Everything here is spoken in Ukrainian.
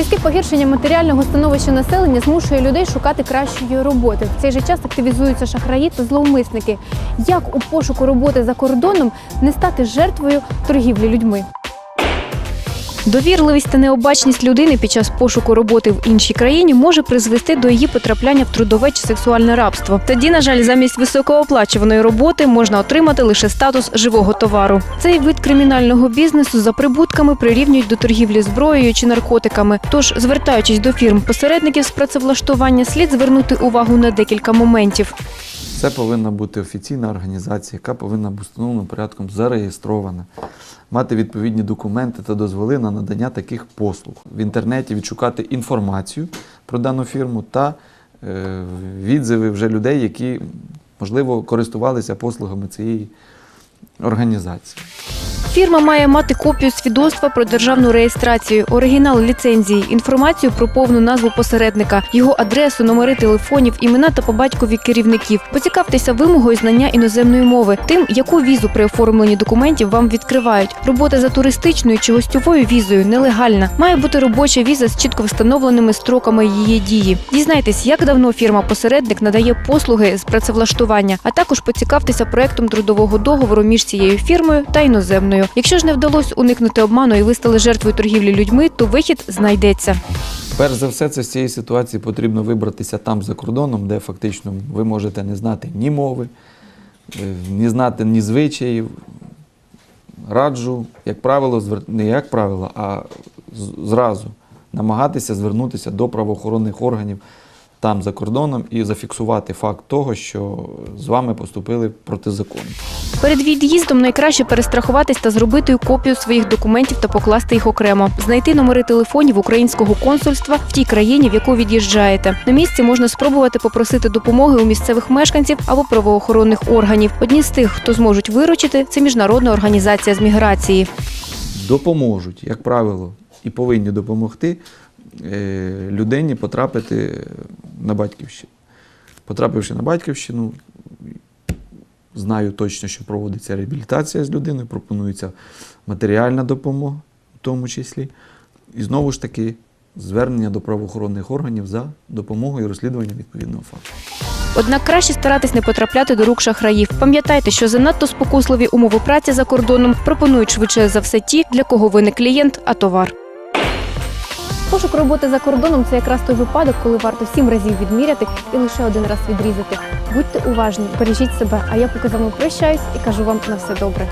Різке погіршення матеріального становища населення змушує людей шукати кращої роботи. В цей же час активізуються шахраї та зловмисники. Як у пошуку роботи за кордоном не стати жертвою торгівлі людьми? Довірливість та необачність людини під час пошуку роботи в іншій країні може призвести до її потрапляння в трудове чи сексуальне рабство. Тоді, на жаль, замість високооплачуваної роботи можна отримати лише статус живого товару. Цей вид кримінального бізнесу за прибутками прирівнюють до торгівлі зброєю чи наркотиками. Тож, звертаючись до фірм посередників з працевлаштування, слід звернути увагу на декілька моментів. Це повинна бути офіційна організація, яка повинна бути встановленим порядком зареєстрована, мати відповідні документи та дозволи на надання таких послуг. В інтернеті відшукати інформацію про дану фірму та е, відзиви вже людей, які, можливо, користувалися послугами цієї організації. Фірма має мати копію свідоцтва про державну реєстрацію, оригінал ліцензії, інформацію про повну назву посередника, його адресу, номери телефонів, імена та по батькові керівників. Поцікавтеся вимогою знання іноземної мови, тим, яку візу при оформленні документів вам відкривають. Робота за туристичною чи гостьовою візою нелегальна. Має бути робоча віза з чітко встановленими строками її дії. Дізнайтесь, як давно фірма-посередник надає послуги з працевлаштування, а також поцікавтеся проектом трудового договору між цією фірмою та іноземною. Якщо ж не вдалося уникнути обману і ви стали жертвою торгівлі людьми, то вихід знайдеться. Перш за все, це з цієї ситуації потрібно вибратися там за кордоном, де фактично ви можете не знати ні мови, е, не знати ні звичаїв. Раджу, як правило, не як правило, а зразу намагатися звернутися до правоохоронних органів там за кордоном і зафіксувати факт того, що з вами поступили протизаконно. Перед від'їздом найкраще перестрахуватись та зробити копію своїх документів та покласти їх окремо. Знайти номери телефонів українського консульства в тій країні, в яку від'їжджаєте. На місці можна спробувати попросити допомоги у місцевих мешканців або правоохоронних органів. Одні з тих, хто зможуть виручити, це міжнародна організація з міграції. допоможуть, як правило, і повинні допомогти е, людині потрапити на батьківщину. Потрапивши на батьківщину, знаю точно, що проводиться реабілітація з людиною, пропонується матеріальна допомога, в тому числі. І знову ж таки, звернення до правоохоронних органів за допомогою розслідування відповідного факту. Однак краще старатись не потрапляти до рук шахраїв. Пам'ятайте, що занадто спокусливі умови праці за кордоном пропонують швидше за все ті, для кого ви не клієнт, а товар. Пошук роботи за кордоном це якраз той випадок, коли варто сім разів відміряти і лише один раз відрізати. Будьте уважні, бережіть себе. А я поки з вами прощаюсь і кажу вам на все добре.